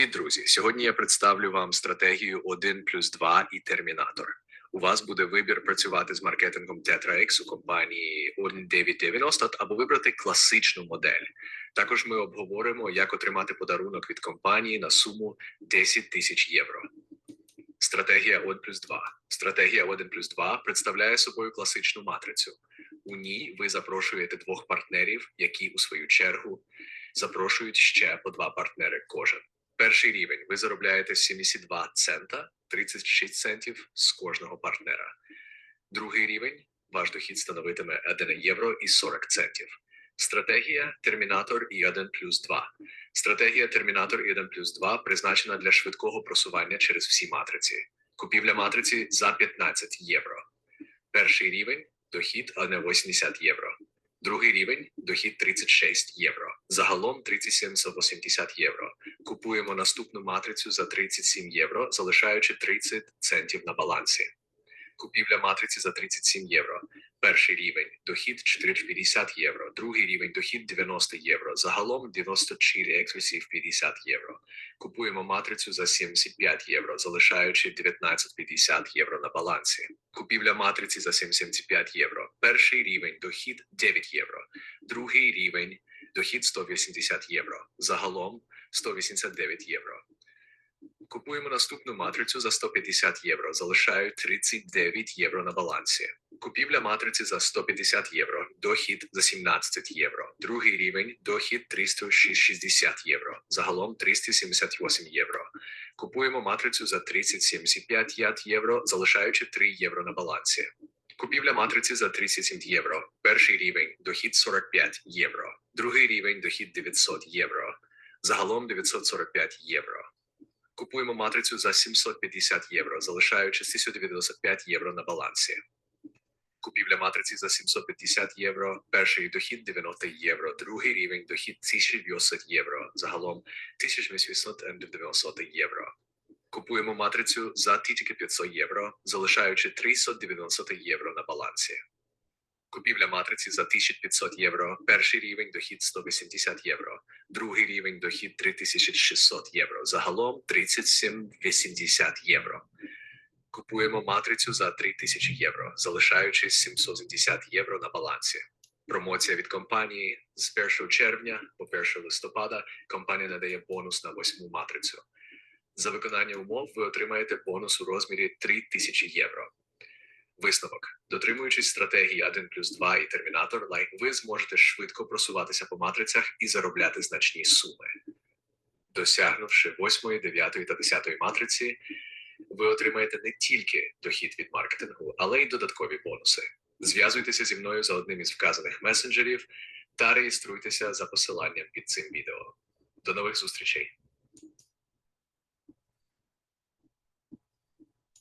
Привіт, друзі! Сьогодні я представлю вам стратегію 1 плюс 2 і термінатор. У вас буде вибір працювати з маркетингом TetraX у компанії 1990 або вибрати класичну модель. Також ми обговоримо, як отримати подарунок від компанії на суму 10 тисяч євро. Стратегія 1 плюс 2. Стратегія 1 плюс 2 представляє собою класичну матрицю. У ній ви запрошуєте двох партнерів, які у свою чергу запрошують ще по два партнери кожен. Перший рівень ви заробляєте 72 цента 36 центів з кожного партнера. Другий рівень ваш дохід становитиме 1 євро і 40 центів. Стратегія Термінатор і 1 плюс 2. Стратегія Термінатор і 1 плюс 2 призначена для швидкого просування через всі матриці. Купівля матриці за 15 євро. Перший рівень дохід 1,80 євро. Другий рівень дохід 36 євро. Загалом 3780 євро. Купуємо наступну матрицю за 37 євро, залишаючи 30 центів на балансі. Купівля матриці за 37 євро. Перший рівень дохід 450 євро. Другий рівень дохід 90 євро. Загалом 94 ексклюзив 50 євро. Купуємо матрицю за 75 євро, залишаючи 1950 євро на балансі. Купівля матриці за 75 євро. Перший рівень дохід 9 євро. Другий рівень дохід 180 євро. Загалом 189 євро. Купуємо наступну матрицю за 150 євро, залишаю 39 євро на балансі. Купівля матриці за 150 євро, дохід за 17 євро. Другий рівень дохід 360 євро. Загалом 378 євро. Купуємо матрицю за 3075 євро, залишаючи 3 євро на балансі. Купівля матриці за 37 євро. Перший рівень дохід 45 євро. Другий рівень дохід 900 євро. Загалом 945 євро. Купуємо матрицю за 750 євро, залишаючи 1095 євро на балансі. Купівля матриці за 750 євро, перший дохід 90 євро, другий рівень дохід 1080 євро, загалом 1890 євро. Купуємо матрицю за 1500 євро, залишаючи 390 євро на балансі. Купівля матриці за 1500 євро, перший рівень дохід 180 євро, другий рівень дохід 3600 євро, загалом 3780 євро. Купуємо матрицю за 3000 євро, залишаючи 770 євро на балансі. Промоція від компанії з 1 червня по 1 листопада компанія надає бонус на восьму матрицю. За виконання умов ви отримаєте бонус у розмірі 3000 євро. Висновок, дотримуючись стратегії 1 плюс 2 і термінатор, лайк, ви зможете швидко просуватися по матрицях і заробляти значні суми. Досягнувши 8, 9 та 10 матриці, ви отримаєте не тільки дохід від маркетингу, але й додаткові бонуси. Зв'язуйтеся зі мною за одним із вказаних месенджерів та реєструйтеся за посиланням під цим відео. До нових зустрічей!